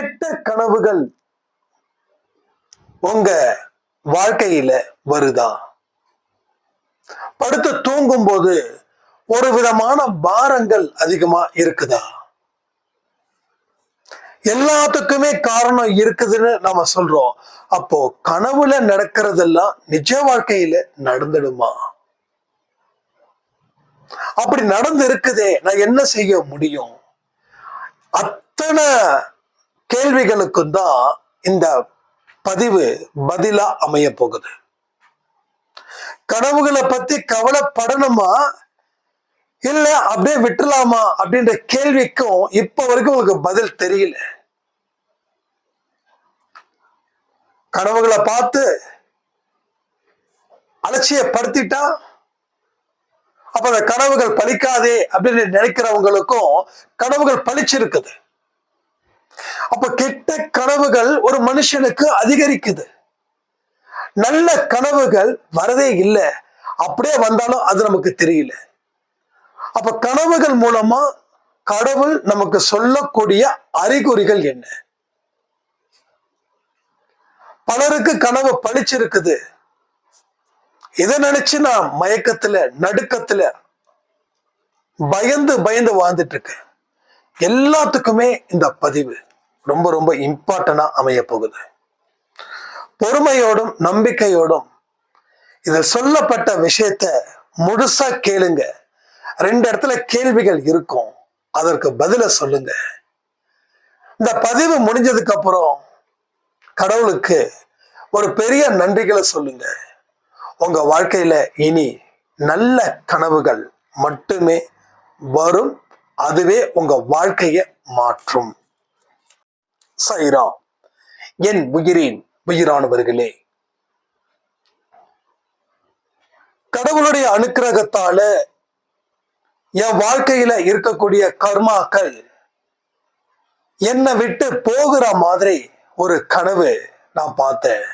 கெட்ட கனவுகள் உங்க வாழ்க்கையில வருதா? படுத்து தூங்கும் போது ஒரு விதமான பாரங்கள் அதிகமா இருக்குதா? எல்லாத்துக்குமே காரணம் இருக்குதுன்னு நம்ம சொல்றோம். அப்போ கனவுல நடக்கிறதெல்லாம் நிஜ வாழ்க்கையில நடந்துடுமா? அப்படி நடந்து இருக்குதே நான் என்ன செய்ய முடியும்? அத்தனை கேள்விகளுக்கும் தான் இந்த பதிவு பதிலா அமைய போகுது. கனவுகளை பத்தி கவலைப்படணுமா? இல்ல அப்படியே விட்டுலாமா அப்படின்ற கேள்விக்கும் இப்ப வரைக்கும் உங்களுக்கு பதில் தெரியல. கனவுகளை பார்த்து அலட்சியப்படுத்திட்டா? அப்ப அந்த கனவுகள் பலிக்காதே அப்படின்னு நினைக்கிறவங்களுக்கும் கனவுகள் பலிச்சிருக்குது அப்ப கெட்ட கனவுகள் ஒரு மனுஷனுக்கு அதிகரிக்குது. நல்ல கனவுகள் வரதே இல்லை. அப்படியே வந்தாலும் அது நமக்கு தெரியல. அப்ப கனவுகள் மூலமா கடவுள் நமக்கு சொல்லக்கூடிய அறிகுறிகள் என்ன? பலருக்கு கனவு பழிச்சிருக்குது இதை நினைச்சு நான் மயக்கத்துல நடுக்கத்துல பயந்து பயந்து வாழ்ந்துட்டு இருக்கேன். எல்லாத்துக்குமே இந்த பதிவு. ரொம்ப ரொம்ப இம்பார்ட்டண்டா அமைய போகுது. பொறுமையோடும் நம்பிக்கையோடும் இதில் சொல்லப்பட்ட விஷயத்த முழுசா கேளுங்க. ரெண்டு இடத்துல கேள்விகள் இருக்கும். அதற்கு பதில சொல்லுங்க. இந்த பதிவு முடிஞ்சதுக்கு அப்புறம் கடவுளுக்கு ஒரு பெரிய நன்றிகளை சொல்லுங்க. உங்க வாழ்க்கையில இனி நல்ல கனவுகள் மட்டுமே வரும். அதுவே உங்க வாழ்க்கையை மாற்றும். சைரா. என் உயிரின் உயிரானவர்களே. கடவுளுடைய அனுக்கிரகத்தால என் வாழ்க்கையில இருக்கக்கூடிய கர்மாக்கள் என்னை விட்டு போகிற மாதிரி ஒரு கனவு நான் பார்த்தேன்.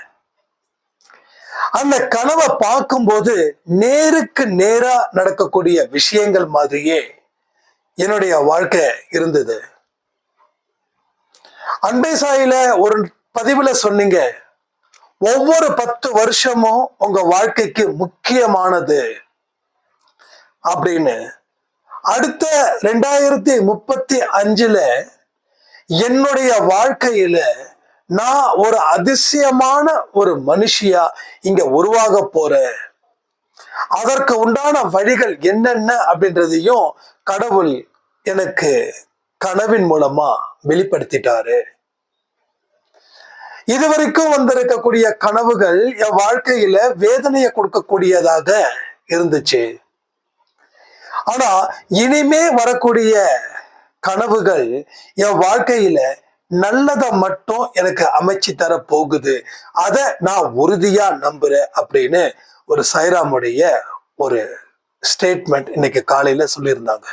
அந்த கனவை பார்க்கும்போது நேருக்கு நேரா நடக்கக்கூடிய விஷயங்கள் மாதிரியே என்னுடைய வாழ்க்கை இருந்தது. அன்பை சாயில ஒரு பதிவுல சொன்னீங்க. ஒவ்வொரு பத்து வருஷமும் உங்க வாழ்க்கைக்கு முக்கியமானது. அப்படின்னு. அடுத்த ரெண்டாயிரத்தி முப்பத்தி அஞ்சுல என்னுடைய வாழ்க்கையில நான் ஒரு அதிசயமான ஒரு மனுஷியா இங்க உருவாக போறேன். அதற்கு உண்டான வழிகள் என்னென்ன அப்படின்றதையும் கடவுள் எனக்கு கனவின் மூலமா வெளிப்படுத்திட்டாரு. இதுவரைக்கும் வந்திருக்கக்கூடிய கனவுகள் என் வாழ்க்கையில வேதனையை கொடுக்கக்கூடியதாக இருந்துச்சு. ஆனா இனிமே வரக்கூடிய கனவுகள் என் வாழ்க்கையில நல்லதை மட்டும் எனக்கு அமைச்சு தர போகுது. அதை நான் உறுதியா நம்புறேன் அப்படின்னு ஒரு சைராமுடைய ஒரு ஸ்டேட்மெண்ட் இன்னைக்கு காலையில சொல்லியிருந்தாங்க.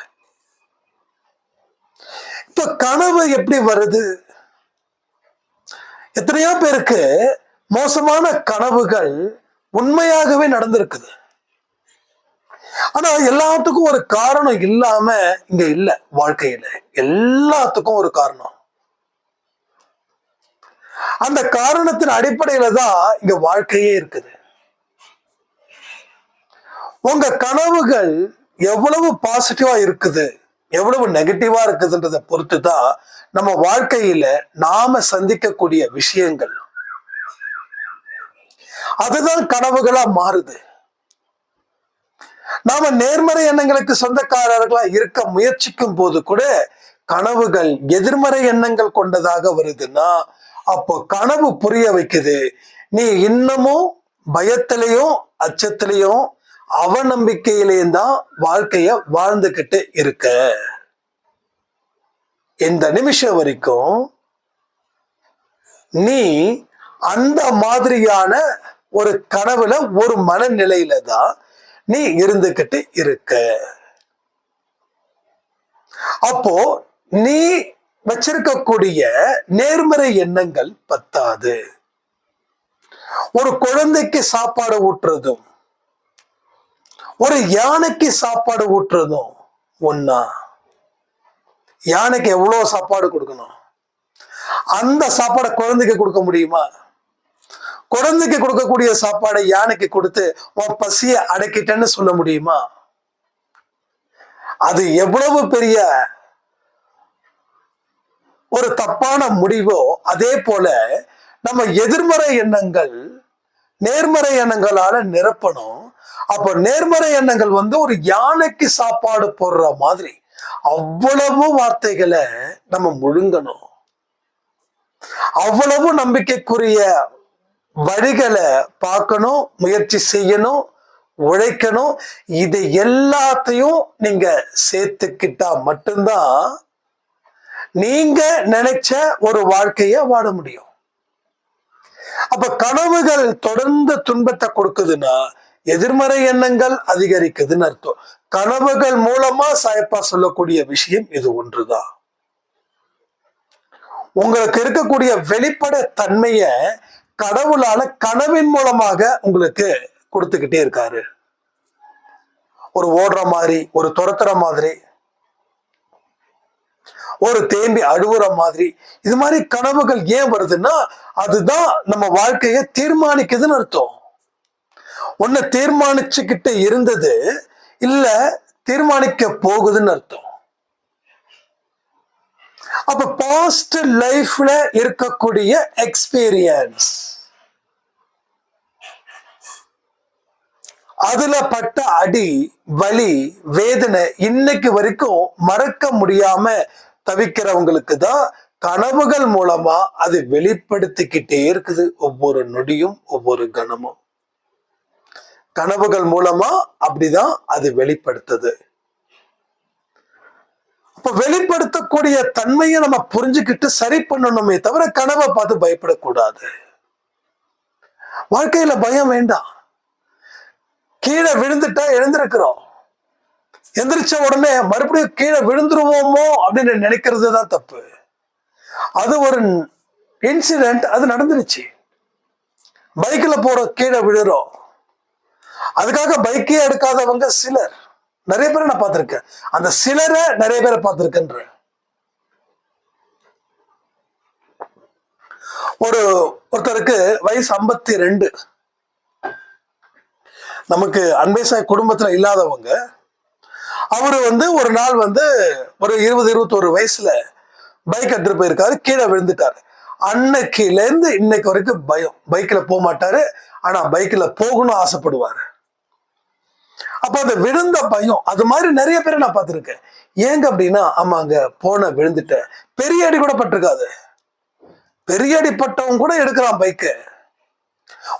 இப்ப கனவு எப்படி வருது? எத்தனையோ பேருக்கு மோசமான கனவுகள் உண்மையாகவே நடந்திருக்குது. ஆனா எல்லாத்துக்கும் ஒரு காரணம் இல்லாம இங்க இல்ல வாழ்க்கையில. எல்லாத்துக்கும் ஒரு காரணம். அந்த காரணத்தின் அடிப்படையில தான் இங்க வாழ்க்கையே இருக்குது. உங்க கனவுகள் எவ்வளவு பாசிட்டிவா இருக்குது எவ்வளவு நெகட்டிவா இருக்குதுன்றத பொறுத்து தான் நம்ம வாழ்க்கையில நாம சந்திக்கக்கூடிய விஷயங்கள். அதுதான் கனவுகளா மாறுது. நாம நேர்மறை எண்ணங்களுக்கு சொந்தக்காரர்களா இருக்க முயற்சிக்கும் போது கூட கனவுகள் எதிர்மறை எண்ணங்கள் கொண்டதாக வருதுன்னா அப்போ கனவு புரிய வைக்குது. நீ இன்னமும் பயத்திலையும் அச்சத்திலையும் அவநம்பிக்கையிலேயும் தான் வாழ்க்கைய வாழ்ந்துகிட்டு இருக்க. இந்த நிமிஷம் வரைக்கும் நீ அந்த மாதிரியான ஒரு கனவுல ஒரு மனநிலையில தான் நீ இருந்துகிட்டு இருக்க. அப்போ நீ வச்சிருக்கக்கூடிய நேர்மறை எண்ணங்கள் பத்தாது. ஒரு குழந்தைக்கு சாப்பாடு ஊட்டுறதும் ஒரு யானைக்கு சாப்பாடு ஊட்டுறதும் ஒன்னா யானைக்கு எவ்வளோ சாப்பாடு கொடுக்கணும்? அந்த சாப்பாடை குழந்தைக்கு கொடுக்க முடியுமா? குழந்தைக்கு கொடுக்கக்கூடிய சாப்பாடை யானைக்கு கொடுத்து உன் பசிய அடக்கிட்டேன்னு சொல்ல முடியுமா? அது எவ்வளவு பெரிய ஒரு தப்பான முடிவோ அதே போல நம்ம எதிர்மறை எண்ணங்கள் நேர்மறை எண்ணங்களால நிரப்பணும். அப்போ நேர்மறை எண்ணங்கள் வந்து ஒரு யானைக்கு சாப்பாடு போடுற மாதிரி. அவ்வளவு வார்த்தைகளை நம்ம முழுங்கணும். அவ்வளவு நம்பிக்கைக்குரிய வழிகளை பார்க்கணும் முயற்சி செய்யணும் உழைக்கணும். இது எல்லாத்தையும் நீங்க சேர்த்துக்கிட்டா மட்டும்தான் நீங்க நினைச்ச ஒரு வாழ்க்கைய வாழ முடியும். அப்ப கனவுகள் தொடர்ந்து துன்பத்தை கொடுக்குதுன்னா எதிர்மறை எண்ணங்கள் அதிகரிக்குதுன்னு அர்த்தம். கனவுகள் மூலமா சாயப்பா சொல்லக்கூடிய விஷயம் இது ஒன்றுதான் உங்களுக்கு இருக்கக்கூடிய வெளிப்பட தன்மைய கடவுளால கனவின் மூலமாக உங்களுக்கு கொடுத்துக்கிட்டே இருக்காரு. ஒரு ஓடுற மாதிரி ஒரு துரத்துற மாதிரி ஒரு தேம்பி அழுவுற மாதிரி. இது மாதிரி கனவுகள் ஏன் வருதுன்னா அதுதான் நம்ம வாழ்க்கையை தீர்மானிக்குதுன்னு அர்த்தம். ஒன்று தீர்மானிச்சுக்கிட்டு இருந்தது இல்ல தீர்மானிக்க போகுதுன்னு அர்த்தம்? அப்ப பாஸ்ட் லைஃப்ல இருக்கக்கூடிய எக்ஸ்பீரியன்ஸ் அதுல பட்ட அடி வலி வேதனை இன்னைக்கு வரைக்கும் மறக்க முடியாம தவிக்கிறவங்களுக்கு தான் கனவுகள் மூலமா அது வெளிப்படுத்திக்கிட்டே இருக்குது. ஒவ்வொரு நொடியும் ஒவ்வொரு கணமும். கனவுகள் மூலமா அப்படிதான் அது வெளிப்படுத்துது. அப்ப வெளிப்படுத்தக்கூடிய தன்மையை நம்ம புரிஞ்சுக்கிட்டு சரி பண்ணணுமே தவிர கனவை பார்த்து பயப்படக்கூடாது. வாழ்க்கையில பயம் வேண்டாம். கீழே விழுந்துட்டா எழுந்திருக்கிறோம். எந்திரிச்ச உடனே மறுபடியும் கீழே விழுந்துருவோமோ அப்படின்னு நினைக்கிறது தான் தப்பு. அது ஒரு இன்சிடென்ட் அது நடந்துருச்சு. பைக்ல போற கீழே விழுறோம். அதுக்காக பைக்கே எடுக்காதவங்க சிலர். நிறைய பேரை நான் பார்த்திருக்கேன். அந்த சிலரை நிறைய பேரை பார்த்திருக்கேன் ஒரு ஒருத்தருக்கு வயசு ஐம்பத்தி ரெண்டு. நமக்கு அன்பேசாய் குடும்பத்துல இல்லாதவங்க அவரு வந்து ஒரு நாள் வந்து ஒரு இருபது இருபத்தோரு வயசுல பைக் எடுத்துட்டு போயிருக்காரு கீழே விழுந்துட்டாரு. அன்னைக்கிலேருந்து இன்னைக்கு வரைக்கும் பயம். பைக்ல போக மாட்டாரு ஆனா பைக்ல போகணும்னு ஆசைப்படுவாரு. அப்ப அந்த விழுந்த பயம் அது மாதிரி நிறைய பேரை நான் பார்த்திருக்கேன். ஏங்க அப்படின்னா ஆமாங்க போன விழுந்துட்டேன் பெரிய அடி கூட பட்டிருக்காது. பெரிய அடி பட்டவங்க கூட எடுக்கிறான் பைக்கு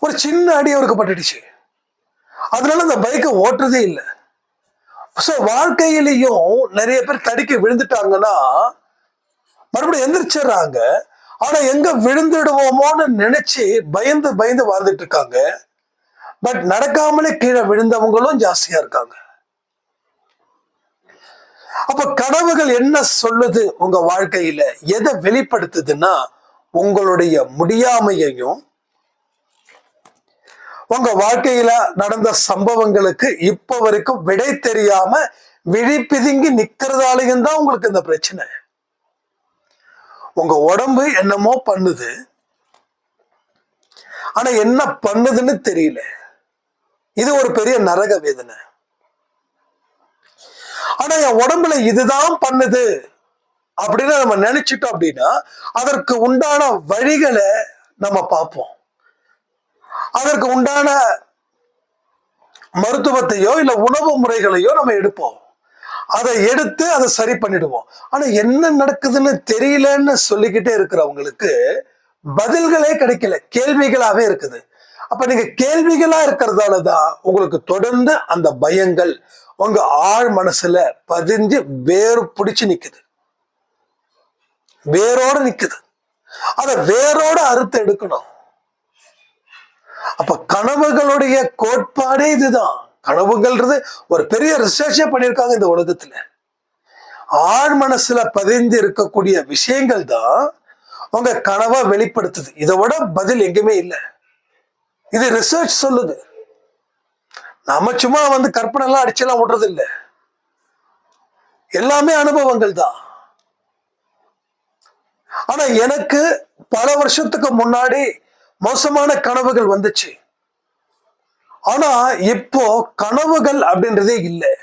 ஒரு சின்ன அடி அவருக்கு பட்டுடுச்சு. அதனால அந்த பைக்கை ஓட்டுறதே இல்லை. ஸோ வாழ்க்கையிலையும் நிறைய பேர் தடிக்க விழுந்துட்டாங்கன்னா மறுபடியும் எந்திரிச்சிடுறாங்க. ஆனா எங்க விழுந்துடுவோமோன்னு நினைச்சு பயந்து பயந்து வாழ்ந்துட்டு இருக்காங்க. பட் நடக்காமலே கீழே விழுந்தவங்களும் ஜாஸ்தியா இருக்காங்க. அப்ப கனவுகள் என்ன சொல்லுது உங்க வாழ்க்கையில? எதை வெளிப்படுத்துதுன்னா உங்களுடைய முடியாமையையும் உங்க வாழ்க்கையில நடந்த சம்பவங்களுக்கு இப்ப வரைக்கும் விடை தெரியாம விழி பிதுங்கி நிக்கிறதாலையும் தான் உங்களுக்கு இந்த பிரச்சனை. உங்க உடம்பு என்னமோ பண்ணுது. ஆனா என்ன பண்ணுதுன்னு தெரியல. இது ஒரு பெரிய நரக வேதனை. ஆனா என் உடம்புல இதுதான் பண்ணுது அப்படின்னு நம்ம நினைச்சிட்டோம் அப்படின்னா அதற்கு உண்டான வழிகளை நம்ம பார்ப்போம். அதற்கு உண்டான மருத்துவத்தையோ இல்ல உணவு முறைகளையோ நம்ம எடுப்போம். அதை எடுத்து அதை சரி பண்ணிடுவோம். ஆனா என்ன நடக்குதுன்னு தெரியலன்னு சொல்லிக்கிட்டே இருக்கிறவங்களுக்கு பதில்களே கிடைக்கல கேள்விகளாவே இருக்குது. அப்ப நீங்க கேள்விகளா இருக்கிறதால தான் உங்களுக்கு தொடர்ந்து அந்த பயங்கள் உங்க ஆழ் மனசுல பதிஞ்சு வேறு பிடிச்சு நிக்குது. வேரோட நிக்குது. அத வேரோட அறுத்து எடுக்கணும். அப்ப கனவுகளுடைய கோட்பாடே இதுதான். கனவுகள்ன்றது ஒரு பெரிய ரிசர்ச்சே பண்ணியிருக்காங்க இந்த உலகத்துல. ஆழ் மனசுல பதிந்து இருக்கக்கூடிய விஷயங்கள் தான் உங்க கனவை வெளிப்படுத்துது. இதை விட பதில் எங்கேயுமே இல்லை. இது ரிசர்ச் சொல்லுது. நம்ம சும்மா வந்து கற்பனை எல்லாம் அடிச்செல்லாம் விடுறது இல்லை எல்லாமே அனுபவங்கள் தான். ஆனா எனக்கு பல வருஷத்துக்கு முன்னாடி மோசமான கனவுகள் வந்துச்சு. ஆனா இப்போ கனவுகள் அப்படின்றதே இல்லை.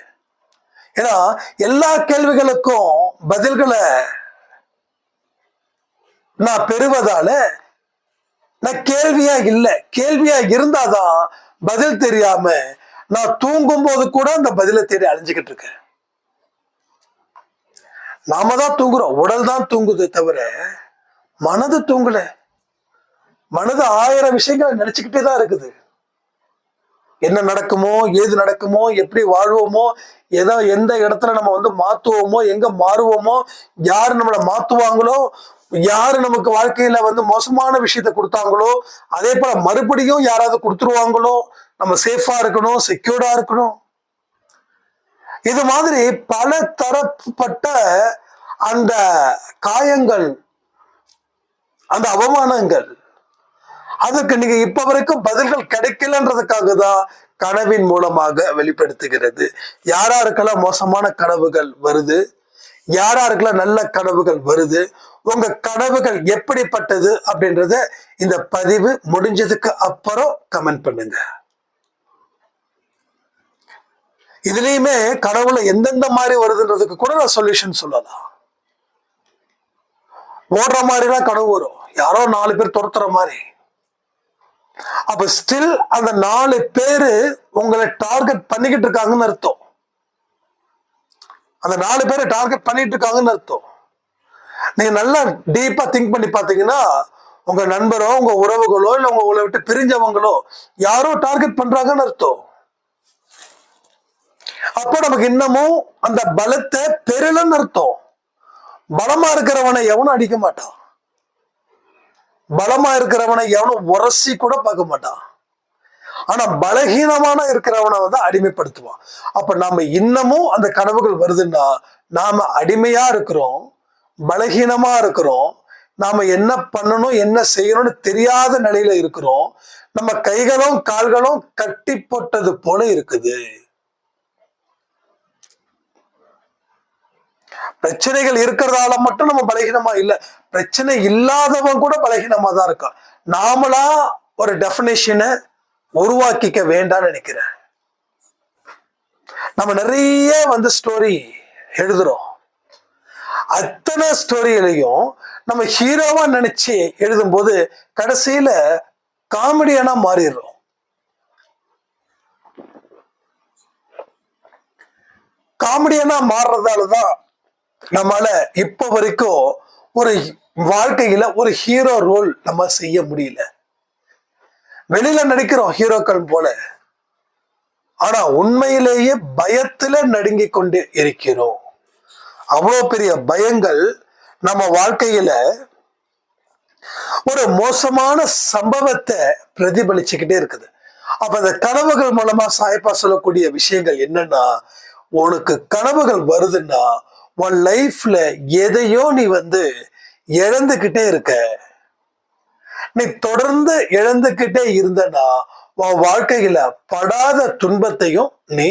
ஏன்னா எல்லா கேள்விகளுக்கும் பதில்களை நான் பெறுவதால நான் கேள்வியா இல்லை. கேள்வியா இருந்தாதான் பதில் தெரியாம நான் தூங்கும் போது கூட அந்த பதிலை தேடி அழிஞ்சுக்கிட்டு இருக்கேன். நாம தான் தூங்குறோம். உடல் தான் தூங்குதே தவிர மனது தூங்கல. மனது ஆயிரம் விஷயங்களை நினைச்சுக்கிட்டே தான் இருக்குது. என்ன நடக்குமோ ஏது நடக்குமோ எப்படி வாழ்வோமோ ஏதோ எந்த இடத்துல நம்ம வந்து மாத்துவோமோ எங்க மாறுவோமோ யாரு நம்மளை மாத்துவாங்களோ யாரு நமக்கு வாழ்க்கையில வந்து மோசமான விஷயத்த கொடுத்தாங்களோ அதே போல மறுபடியும் யாராவது கொடுத்துருவாங்களோ நம்ம சேஃபா இருக்கணும் செக்யூர்டா இருக்கணும். இது மாதிரி பல தரப்பட்ட அந்த காயங்கள் அந்த அவமானங்கள் அதுக்கு நீங்க இப்ப வரைக்கும் பதில்கள் கிடைக்கலன்றதுக்காக தான் கனவின் மூலமாக வெளிப்படுத்துகிறது. யாராருக்கெல்லாம் மோசமான கனவுகள் வருது யாராருக்கெல்லாம் நல்ல கனவுகள் வருது உங்க கனவுகள் எப்படிப்பட்டது அப்படின்றத இந்த பதிவு முடிஞ்சதுக்கு அப்புறம் கமெண்ட் பண்ணுங்க. இதுலயுமே கனவுல எந்தெந்த மாதிரி வருதுன்றதுக்கு கூட நான் சொல்யூஷன் சொல்லலாம். ஓடுற மாதிரிலாம் கனவு வரும். யாரோ நாலு பேர் துரத்துற மாதிரி. அப்ப ஸ்டில் அந்த நாலு பேரு உங்களை டார்கெட் பண்ணிக்கிட்டு இருக்காங்கன்னு அர்த்தம். அந்த நாலு பேரை டார்கெட் பண்ணிட்டு இருக்காங்கன்னு அர்த்தம். நீங்க நல்லா டீப்பா திங்க் பண்ணி பாத்தீங்கன்னா உங்க நண்பரோ உங்க உறவுகளோ இல்ல உங்க உங்களை விட்டு பிரிஞ்சவங்களோ யாரோ டார்கெட் பண்றாங்கன்னு அர்த்தம். அப்போ நமக்கு இன்னமும் அந்த பலத்தை பெறலன்னு அர்த்தம். பலமா இருக்கிறவனை எவனும் அடிக்க மாட்டான். பலமா இருக்கிறவனை எவனும் உரசி கூட பார்க்க மாட்டான். ஆனா பலகீனமான இருக்கிறவனை வந்து அடிமைப்படுத்துவான். அப்ப நாம இன்னமும் அந்த கனவுகள் வருதுன்னா நாம அடிமையா இருக்கிறோம். பலகீனமா இருக்கிறோம். நாம என்ன பண்ணணும் என்ன செய்யணும்னு தெரியாத நிலையில இருக்கிறோம். நம்ம கைகளும் கால்களும் கட்டி போட்டது போல இருக்குது. பிரச்சனைகள் இருக்கிறதால மட்டும் நம்ம பலகீனமா இல்லை. பிரச்சனை இல்லாதவன் கூட பலகீனமா தான் இருக்கான். நாமளா ஒரு டெஃபினேஷனை உருவாக்கிக்க வேண்டாம்னு நினைக்கிறேன். நம்ம நிறைய வந்து ஸ்டோரி எழுதுறோம். அத்தனை ஸ்டோரியிலையும் நம்ம ஹீரோவா நினைச்சு எழுதும்போது கடைசியில காமெடியனா மாறிடுறோம். காமெடியனா மாறுறதால தான் நம்மால இப்ப வரைக்கும் ஒரு வாழ்க்கையில ஒரு ஹீரோ ரோல் நம்ம செய்ய முடியல. வெளியில நடிக்கிறோம் ஹீரோக்கள் போல. ஆனா உண்மையிலேயே பயத்துல நடுங்கிக் கொண்டு இருக்கிறோம். அவ்வளோ பெரிய பயங்கள் நம்ம வாழ்க்கையில ஒரு மோசமான சம்பவத்தை பிரதிபலிச்சுக்கிட்டே இருக்குது. அப்ப அந்த கனவுகள் மூலமா சாய்ப்பா சொல்லக்கூடிய விஷயங்கள் என்னன்னா உனக்கு கனவுகள் வருதுன்னா உன் லைஃப்ல எதையோ நீ வந்து இழந்துகிட்டே இருக்க. நீ தொடர்ந்து இழந்துகிட்டே இருந்தனா உன் வாழ்க்கையில படாத துன்பத்தையும் நீ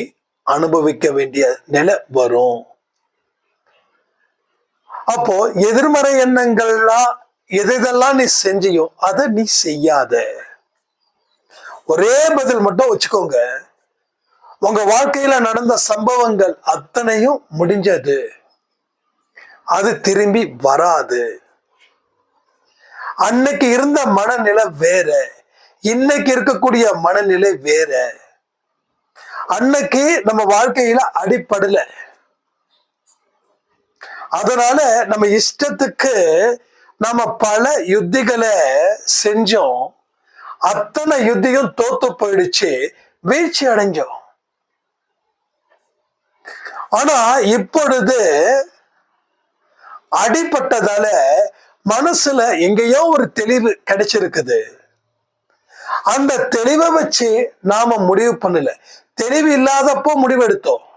அனுபவிக்க வேண்டிய நிலை வரும். அப்போ எதிர்மறை எண்ணங்கள்லாம் எதெல்லாம் நீ செஞ்சியோ அதை நீ செய்யாத. ஒரே பதில் மட்டும் வச்சுக்கோங்க. உங்க வாழ்க்கையில நடந்த சம்பவங்கள் அத்தனையும் முடிஞ்சது. அது திரும்பி வராது. அன்னைக்கு இருந்த மனநிலை வேற. இன்னைக்கு இருக்கக்கூடிய மனநிலை வேற. அன்னைக்கு நம்ம வாழ்க்கையில அடிப்படல. அதனால நம்ம இஷ்டத்துக்கு நம்ம பல யுத்திகளை செஞ்சோம். அத்தனை யுத்தியும் தோத்து போயிடுச்சு. வீழ்ச்சி அடைஞ்சோம். ஆனா இப்பொழுது அடிப்பட்டதால மனசுல எங்கேயோ ஒரு தெளிவு கிடைச்சிருக்குது. அந்த தெளிவை வச்சு நாம முடிவு பண்ணல. தெளிவு இல்லாதப்போ முடிவெடுத்தோம்.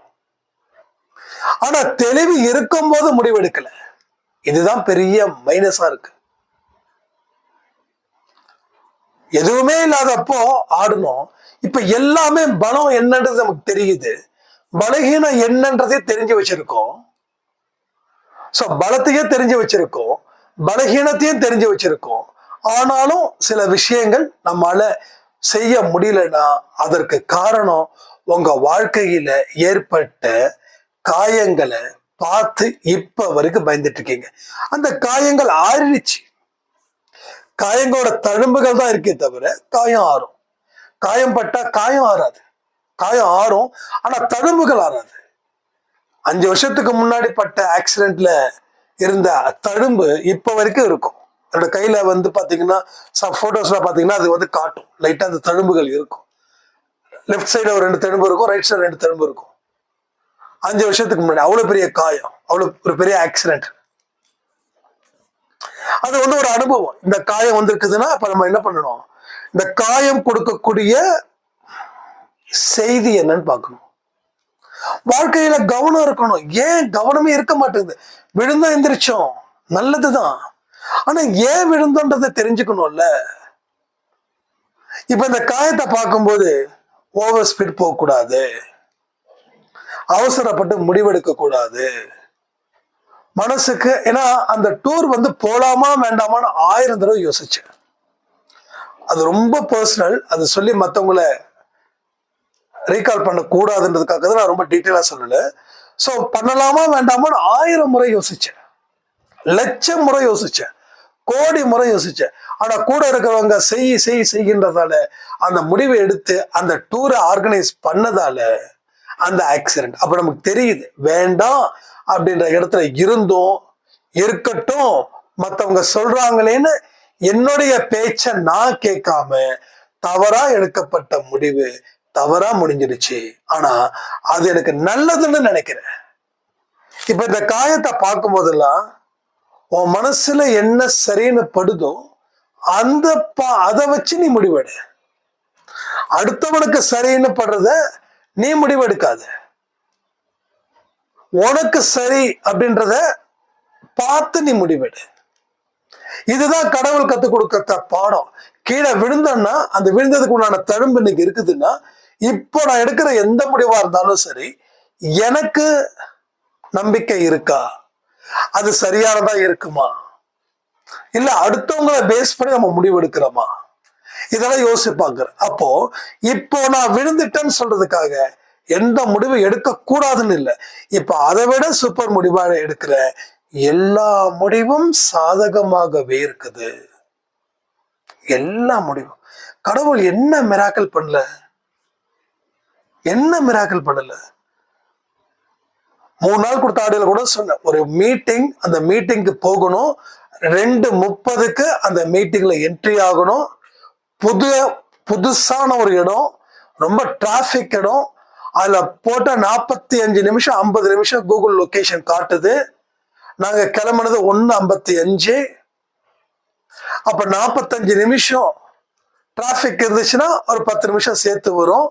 ஆனா தெளிவு இருக்கும் போது முடிவெடுக்கல. இதுதான் பெரிய மைனஸா இருக்கு. எதுவுமே இல்லாதப்போ ஆடணும் இப்ப எல்லாமே பலம் என்னன்றது நமக்கு தெரியுது. பலகீனம் என்னன்றதே தெரிஞ்சு வச்சிருக்கோம். ஸோ பலத்தையே தெரிஞ்சு வச்சிருக்கோம். பலகீனத்தையும் தெரிஞ்சு வச்சிருக்கோம். ஆனாலும் சில விஷயங்கள் நம்மால செய்ய முடியலன்னா அதற்கு காரணம் உங்க வாழ்க்கையில ஏற்பட்ட காயங்களை பார்த்து இப்ப வரைக்கும் பயந்துட்டு இருக்கீங்க அந்த காயங்கள் ஆறிடுச்சு. காயங்களோட தழும்புகள் தான் இருக்கே தவிர காயம் ஆறும். காயம் பட்டா காயம் ஆறாது. காயம் ஆறும் ஆனா தழும்புகள் ஆறாது. அஞ்சு வருஷத்துக்கு முன்னாடி பட்ட ஆக்சிடென்ட்ல இருந்த தழும்பு இப்ப வரைக்கும் இருக்கும். என்னோட கையில வந்து பாத்தீங்கன்னா போட்டோஸ்ல பாத்தீங்கன்னா அது வந்து காட்டும். லைட்டா அந்த தழும்புகள் இருக்கும். லெஃப்ட் சைடு ஒரு ரெண்டு தழும்பு இருக்கும் ரைட் சைடு ரெண்டு தழும்பு இருக்கும். அஞ்சு வருஷத்துக்கு முன்னாடி. அவ்வளவு பெரிய காயம். அவ்வளவு ஒரு பெரிய ஆக்சிடென்ட் அது வந்து ஒரு அனுபவம். இந்த காயம் வந்திருக்குதுன்னா அப்ப நம்ம என்ன பண்ணணும்? இந்த காயம் கொடுக்கக்கூடிய செய்தி என்னன்னு பார்க்கணும். வாழ்க்கையில கவனம் இருக்கணும். ஏன் கவனமே இருக்க மாட்டேங்குது? விழுந்தா எந்திரிச்சோம். நல்லதுதான். ஆனா ஏன் விழுந்தோன்றதை தெரிஞ்சுக்கணும்ல? இப்ப இந்த காயத்தை பார்க்கும்போது ஓவர் ஸ்பீட் போகக்கூடாது. அவசரப்பட்டு முடிவெடுக்க கூடாது மனசுக்கு ஏன்னா அந்த டூர் வந்து போலாமா வேண்டாமான்னு ஆயிரம் தடவை யோசிச்சேன். அது ரொம்ப பர்சனல் அது சொல்லி மற்றவங்கள ரீகால் பண்ணக்கூடாதுன்றதுக்காக தான் நான் ரொம்ப டீட்டெயிலாக சொல்லலை. ஸோ பண்ணலாமா வேண்டாமான்னு ஆயிரம் முறை யோசிச்சேன். லட்சம் முறை யோசிச்சேன். கோடி முறை யோசிச்சேன். ஆனால் கூட இருக்கிறவங்க செய் செய் செய்கின்றதால அந்த முடிவை எடுத்து அந்த டூரை ஆர்கனைஸ் பண்ணதால அந்த ஆக்சிடென்ட் அப்ப நமக்கு தெரியுது வேண்டாம் அப்படின்ற இடத்துல இருந்தும் இருக்கட்டும் மத்தவங்க சொல்றாங்களேன்னு என்னுடைய பேச்ச நான் கேட்காம தவறா எடுக்கப்பட்ட முடிவு தவறா முடிஞ்சிருச்சு ஆனா அது எனக்கு நல்லதுன்னு நினைக்கிறேன். இப்ப இந்த காயத்தை பார்க்கும் போதெல்லாம் உன் மனசுல என்ன சரின்னு படுதோ அந்த பா- அதை வச்சு நீ முடிவெடு. அடுத்தவனுக்கு சரின்னு படுறத நீ முடிவெடுக்காத. உனக்கு சரி அப்படின்றத பார்த்து நீ முடிவெடு. இதுதான் கடவுள் கத்துக் கொடுக்க பாடம். கீழே விழுந்தன்னா அந்த விழுந்ததுக்கு உண்டான தழும்பு இன்னைக்கு இருக்குதுன்னா இப்போ நான் எடுக்கிற எந்த முடிவா இருந்தாலும் சரி எனக்கு நம்பிக்கை இருக்கா? அது சரியானதா இருக்குமா? இல்ல அடுத்தவங்கள பேஸ் பண்ணி நம்ம முடிவு எடுக்கிறோமா இதெல்லாம் யோசிப்பாங்க. அப்போ இப்போ நான் விழுந்துட்டேன்னு சொல்றதுக்காக எந்த முடிவு எடுக்க கூடாதுன்னு இல்லை. இப்ப அதை விட சூப்பர் முடிவா எடுக்கிற எல்லா முடிவும் சாதகமாகவே இருக்குது. எல்லா முடிவும். கடவுள் என்ன மிராக்கல் பண்ணல? என்ன மிராக்கல் பண்ணல? மூணு நாள் கொடுத்த ஆடியில் கூட சொன்னேன். ஒரு மீட்டிங் அந்த மீட்டிங்க்கு போகணும். ரெண்டு முப்பதுக்கு அந்த மீட்டிங்ல என்ட்ரி ஆகணும். புது புதுசான ஒரு இடம் ரொம்ப டிராஃபிக் இடம். அதில் போட்டால் நாற்பத்தி அஞ்சு நிமிஷம் ஐம்பது நிமிஷம் கூகுள் லொக்கேஷன் காட்டுது. நாங்கள் கிளம்புனது ஒன்று ஐம்பத்தி அஞ்சு அப்போ நாற்பத்தஞ்சு நிமிஷம் டிராஃபிக் இருந்துச்சுன்னா ஒரு பத்து நிமிஷம் சேர்த்து வரும்.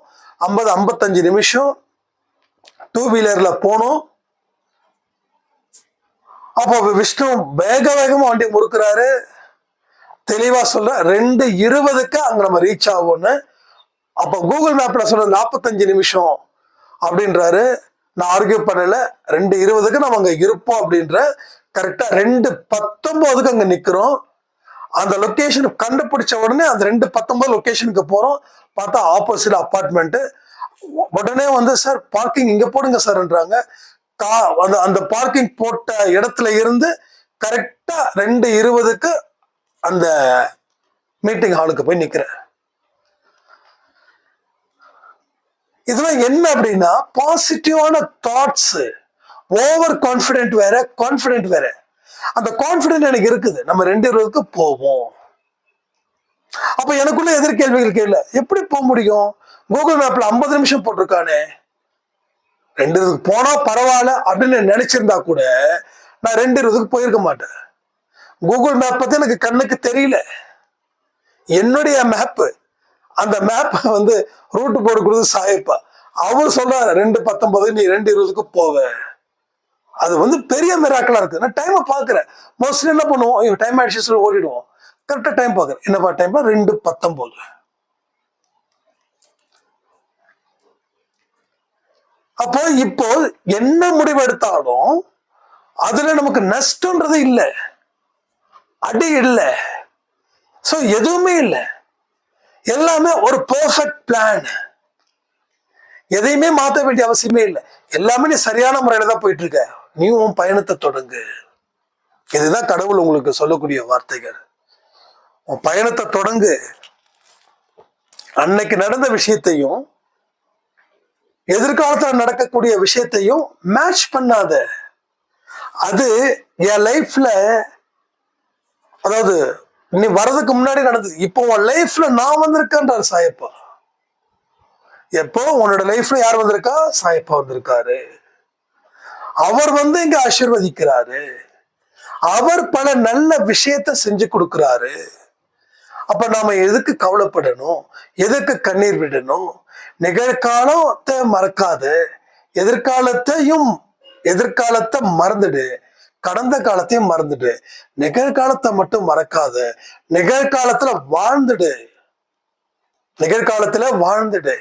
ஐம்பது ஐம்பத்தஞ்சு நிமிஷம் டூ வீலரில் போனோம். அப்போ விஷ்ணு வேக வேகமாக வண்டி முறுக்குறாரு. தெளிவா சொல்ல ரெண்டு இருபதுக்கு அங்க நம்ம ரீச் ஆகும்னு. அப்ப கூகுள் மேப்ல சொன்ன நாற்பத்தஞ்சு நிமிஷம் அப்படின்றாரு. நான் ஆர்கியூ பண்ணல. ரெண்டு இருபதுக்கு நம்ம அங்க இருப்போம் அப்படின்ற கரெக்டா ரெண்டு பத்தொன்பதுக்கு அங்க நிக்கிறோம். அந்த லொக்கேஷன் கண்டுபிடிச்ச உடனே அந்த ரெண்டு பத்தொன்பது லொக்கேஷனுக்கு போறோம். பார்த்தா ஆப்போசிட் அப்பார்ட்மெண்ட் உடனே வந்து சார் பார்க்கிங் இங்க போடுங்க சார்ன்றாங்க கா அந்த அந்த பார்க்கிங் போட்ட இடத்துல இருந்து கரெக்டா ரெண்டு இருபதுக்கு அந்த மீட்டிங் ஹாலுக்கு போய் நிக்கிறேன். இதெல்லாம் என்ன அப்படின்னா பாசிட்டிவான தாட்ஸ் ஓவர் கான்ஃபிடென்ட் வேற கான்ஃபிடென்ட் வேற. அந்த கான்ஃபிடென்ட் எனக்கு இருக்குது. நம்ம ரெண்டு இருபதுக்கு போவோம். அப்ப எனக்குள்ள எதிர்கேள்விகள் கேள்வி எப்படி போக முடியும்? கூகுள் மேப்ல ஐம்பது நிமிஷம் போட்டிருக்கானே. ரெண்டு இதுக்கு போனா பரவாயில்ல அப்படின்னு நினைச்சிருந்தா கூட நான் ரெண்டு இருபதுக்கு போயிருக்க மாட்டேன். கூகுள் மேப் பத்தி எனக்கு கண்ணுக்கு தெரியல. என்னுடைய மேப்பு அந்த மேப்பை வந்து ரூட்டு போட்டு கொடுத்து சாயப்பா. அவர் சொல்றாரு ரெண்டு பத்தொன்பது நீ ரெண்டு இருபதுக்கு போவ. அது வந்து பெரிய மிராக்கலா இருக்கு. நான் டைமை பார்க்குறேன் மோஸ்ட்லி என்ன பண்ணுவோம்? ஐயோ டைம் ஆயிடுச்சு சொல்லி ஓடிடுவோம். கரெக்டாக டைம் பார்க்குறேன் என்னப்பா டைம் ரெண்டு பத்தொன்பது. அப்போ இப்போ என்ன முடிவு எடுத்தாலும் அதுல நமக்கு நஷ்டன்றது இல்லை. அடி இல்லை. ஸோ எதுவுமே இல்லை. எல்லாமே ஒரு பர்ஃபெக்ட் பிளான் எதையுமே மாற்ற வேண்டிய அவசியமே இல்லை. எல்லாமே நீ சரியான முறையில தான் போயிட்டு இருக்க நீ உன் பயணத்தை தொடங்கு. இதுதான் கடவுள் உங்களுக்கு சொல்லக்கூடிய வார்த்தைகள். உன் பயணத்தை தொடங்கு. அன்னைக்கு நடந்த விஷயத்தையும் எதிர்காலத்துல நடக்கக்கூடிய விஷயத்தையும் மேட்ச் பண்ணாத. அது என் லைஃப்ல அதாவது நீ வர்றதுக்கு முன்னாடி நடந்தது இப்போ உன் லைஃப்ல நான் வந்திருக்கேன்றார் சாயப்பா. எப்போ? உன்னோட லைஃப்ல யார் வந்திருக்கா? சாயப்பா வந்திருக்காரு. அவர் வந்து இங்க ஆசீர்வதிக்கிறாரு. அவர் பல நல்ல விஷயத்த செஞ்சு கொடுக்கிறாரு. அப்ப நாம எதுக்கு கவலைப்படணும்? எதுக்கு கண்ணீர் விடணும்? நிகழ்காலத்தை மறக்காது எதிர்காலத்தையும் எதிர்காலத்தை மறந்துடு. கடந்த காலத்தையும் மறந்துடு. நிகழ்காலத்தை மட்டும் மறக்காத. நிகழ்காலத்துல வாழ்ந்துடு. நிகழ்காலத்துல வாழ்ந்துடு.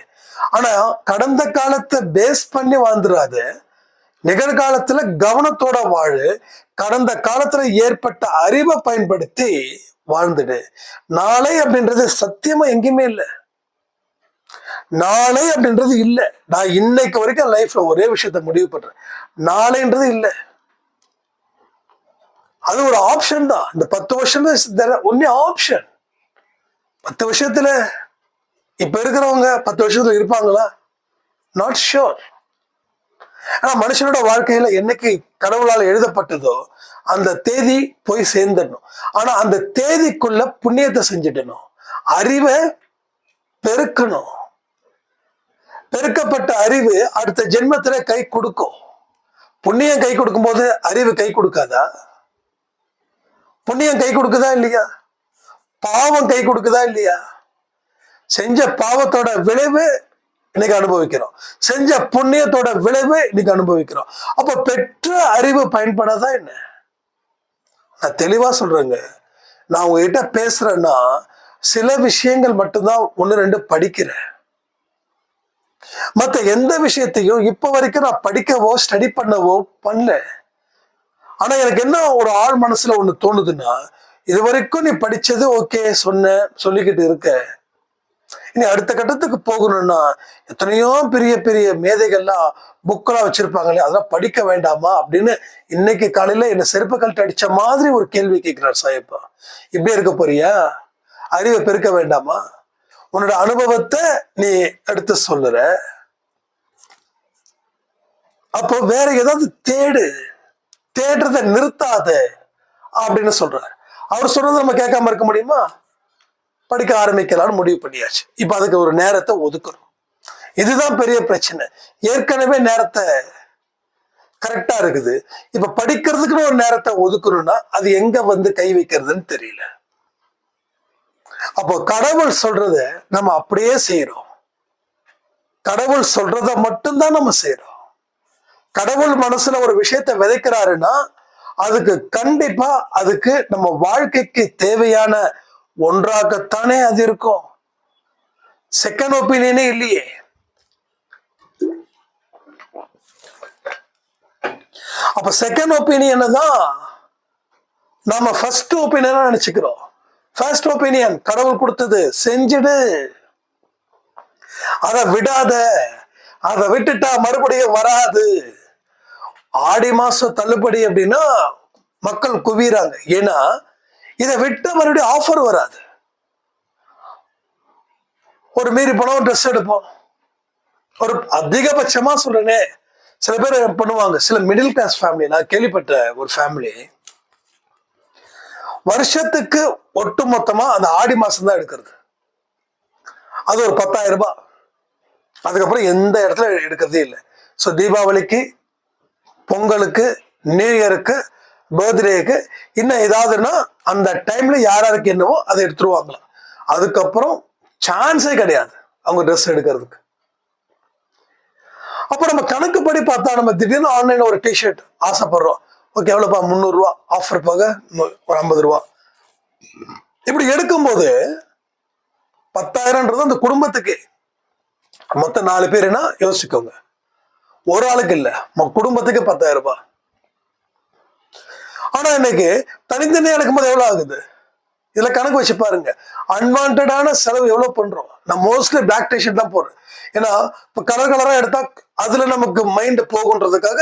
ஆனா கடந்த காலத்தை பேஸ் பண்ணி வாழ்ந்துடாத நிகழ்காலத்துல கவனத்தோட வாழு. கடந்த காலத்துல ஏற்பட்ட அறிவை பயன்படுத்தி வாழ்ந்துடு. நாளை அப்படின்றது சத்தியமா எங்கேயுமே இல்லை. நாளை அப்படின்றது இல்லை. நான் இன்னைக்கு வரைக்கும் லைஃப்ல ஒரே விஷயத்த முடிவு பண்றேன். நாளைன்றது இல்லை. அது ஒரு ஆப்ஷன் தான். இந்த பத்து வருஷம் ஒன்னே ஆப்ஷன் பத்து வருஷத்துல இப்ப இருக்கிறவங்க பத்து வருஷத்துல இருப்பாங்களா? நாட் ஷோர் ஆனா மனுஷனோட வாழ்க்கையில என்னைக்கு கடவுளால் எழுதப்பட்டதோ அந்த தேதி போய் சேர்ந்துடணும். ஆனா அந்த தேதிக்குள்ள புண்ணியத்தை செஞ்சிடணும். அறிவை பெருக்கணும். பெருக்கப்பட்ட அறிவு அடுத்த ஜென்மத்துல கை கொடுக்கும். புண்ணியம் கை கொடுக்கும் போது அறிவு கை கொடுக்காதா? புண்ணியம் கை கொடுக்குதா இல்லையா? பாவம் கை கொடுக்குதா இல்லையா? செஞ்ச பாவத்தோட விளைவு இன்னைக்கு அனுபவிக்கிறோம். செஞ்ச புண்ணியத்தோட விளைவு இன்னைக்கு அனுபவிக்கிறோம். அப்ப பெற்ற அறிவு பயன்படாதா என்ன? நான் தெளிவா சொல்றேங்க. நான் உங்ககிட்ட பேசுறேன்னா சில விஷயங்கள் மட்டும்தான் ஒன்று ரெண்டு படிக்கிறேன். மற்ற எந்த விஷயத்தையும் இப்போ வரைக்கும் நான் படிக்கவோ ஸ்டடி பண்ணவோ பண்ணல. ஆனா எனக்கு என்ன ஒரு ஆள் மனசுல ஒண்ணு தோணுதுன்னா இது வரைக்கும் நீ படிச்சது ஓகே சொன்ன சொல்லிக்கிட்டு இருக்க. இனி அடுத்த கட்டத்துக்கு போகணும்னா எத்தனையோ பெரிய பெரிய மேதைகள்லாம் புக்கெல்லாம் வச்சிருப்பாங்களே அதெல்லாம் படிக்க வேண்டாமா? அப்படின்னு இன்னைக்கு காலையில என்ன செருப்பு கழட்டு அடிச்ச மாதிரி ஒரு கேள்வி கேட்கிறார் சாயப்பா. இப்படி இருக்க போறியா? அறிவை பெருக்க வேண்டாமா? உன்னோட அனுபவத்தை நீ எடுத்து சொல்லுற. அப்போ வேற ஏதாவது தேடு. தேடுறதை நிறுத்தாத அப்படின்னு சொல்றாரு. அவர் சொல்றது நம்ம கேட்காம இருக்க முடியுமா? படிக்க ஆரம்பிக்கலாம்னு முடிவு பண்ணியாச்சு. இப்ப அதுக்கு ஒரு நேரத்தை ஒதுக்கணும். இதுதான் பெரிய பிரச்சனை. ஏற்கனவே நேரத்தை கரெக்டா இருக்குது. இப்ப படிக்கிறதுக்குன்னு ஒரு நேரத்தை ஒதுக்கணும்னா அது எங்க வந்து கை வைக்கிறதுன்னு தெரியல. அப்போ கடவுள் சொல்றத நம்ம அப்படியே செய்யறோம் கடவுள் சொல்றத மட்டும்தான் நம்ம செய்யறோம் கடவுள் மனசுல ஒரு விஷயத்தை விதைக்கிறாருன்னா அதுக்கு கண்டிப்பா அதுக்கு நம்ம வாழ்க்கைக்கு தேவையான ஒன்றாகத்தானே அது இருக்கும். செகண்ட் ஒப்பீனியனே இல்லையே. அப்ப செகண்ட் ஒப்பீனியனை தான் நாம ஃபர்ஸ்ட் ஒப்பீனியனா நினைச்சுக்கிறோம். ஃபர்ஸ்ட் ஒப்பீனியன் கடவுள் கொடுத்தது செஞ்சிடு. அதை விடாத அதை விட்டுட்டா மறுபடியும் வராது. ஆடி மாசம் தள்ளுபடி அப்படின்னா மக்கள் குவிறாங்க ஏன்னா இதை விட்டு மறுபடியும் ஆஃபர் வராது. ஒரு மீறி போனோம் ட்ரெஸ் எடுப்போம். ஒரு அதிகபட்சமா சொல்றேனே சில பேர் பண்ணுவாங்க சில மிடில் கிளாஸ் ஃபேமிலி நான் கேள்விப்பட்ட ஒரு ஃபேமிலி வருஷத்துக்கு ஒட்டு மொத்தமா அந்த ஆடி மாசம் தான் எடுக்கிறது. அது ஒரு பத்தாயிரம் ரூபாய். அதுக்கப்புறம் எந்த இடத்துல எடுக்கிறதே இல்லை. ஸோ தீபாவளிக்கு பொங்கலுக்கு நியூ இயருக்கு பர்த்டேக்கு இன்னும் ஏதாவதுன்னா அந்த டைம்ல யார் யாருக்கு என்னவோ அதை எடுத்துருவாங்களாம் அதுக்கப்புறம் சான்ஸே கிடையாது அவங்க ட்ரெஸ் எடுக்கிறதுக்கு. அப்போ நம்ம கணக்குப்படி பார்த்தா நம்ம திடீர்னு ஆன்லைன்ல ஒரு டிஷர்ட் ஆசைப்படுறோம். ஓகே எவ்வளோப்பா முந்நூறுரூவா ஆஃபர் போக ஒரு ஐம்பது ரூபா. இப்படி எடுக்கும்போது பத்தாயிரம்ன்றது அந்த குடும்பத்துக்கு. மொத்தம் நாலு பேருனா யோசிக்கோங்க. ஒரு ஆளுக்கு இல்லை. குடும்பத்துக்கு பத்தாயிரம் ரூபாய் ஆனா இன்னைக்கு தனித்தனியா எடுக்கும்போது எவ்வளவு ஆகுது? இதுல கணக்கு வச்சு பாருங்க. அன்வான்டான செலவு எவ்வளவு பண்றோம்? நான் மோஸ்ட்லி பிளாக் டிஷர்ட் தான் போறேன் ஏன்னா இப்ப கலர் கலரா எடுத்தா அதுல நமக்கு மைண்ட் போகுன்றதுக்காக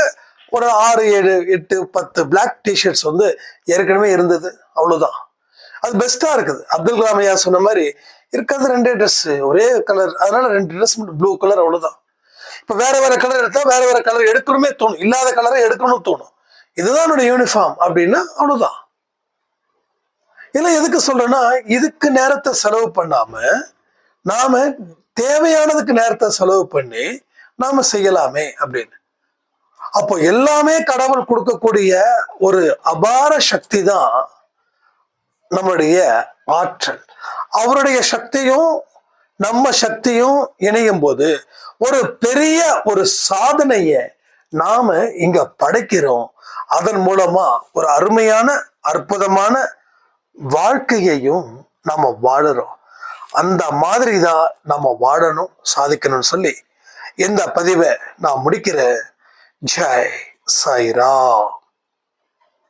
ஒரு ஆறு ஏழு எட்டு பத்து பிளாக் டிஷர்ட்ஸ் வந்து ஏற்கனவே இருந்தது. அவ்வளவுதான். அது பெஸ்டா இருக்குது. அப்துல் கலாம் ஐயா சொன்ன மாதிரி இருக்கிறது ரெண்டே ட்ரெஸ் ஒரே கலர் அதனால ரெண்டு ட்ரெஸ் மட்டும் ப்ளூ கலர் அவ்வளவுதான். இப்போ வேற வேற கலர் எடுத்தா வேற வேற கலர் எடுக்கணுமே தோணும். இல்லாத கலரை எடுக்கணும்னு தோணும். இதுதான் என்னோட யூனிஃபார்ம் அப்படின்னா அவ்வளோதான் இல்லை எதுக்கு சொல்றேன்னா இதுக்கு நேரத்தை செலவு பண்ணாம நாம தேவையானதுக்கு நேரத்தை செலவு பண்ணி நாம செய்யலாமே அப்படின்னு. அப்போ எல்லாமே கடவுள் கொடுக்கக்கூடிய ஒரு அபார சக்தி தான் நம்மளுடைய ஆற்றல். அவருடைய சக்தியும் நம்ம சக்தியும் இணையும் போது ஒரு பெரிய ஒரு சாதனைய நாம இங்க படைக்கிறோம். அதன் மூலமா ஒரு அருமையான அற்புதமான வாழ்க்கையையும் நம்ம வாழறோம். அந்த மாதிரி தான் நம்ம வாழணும் சாதிக்கணும்னு சொல்லி இந்த பதிவை நான் முடிக்கிறேன். ஜெய் சாய்ராம்.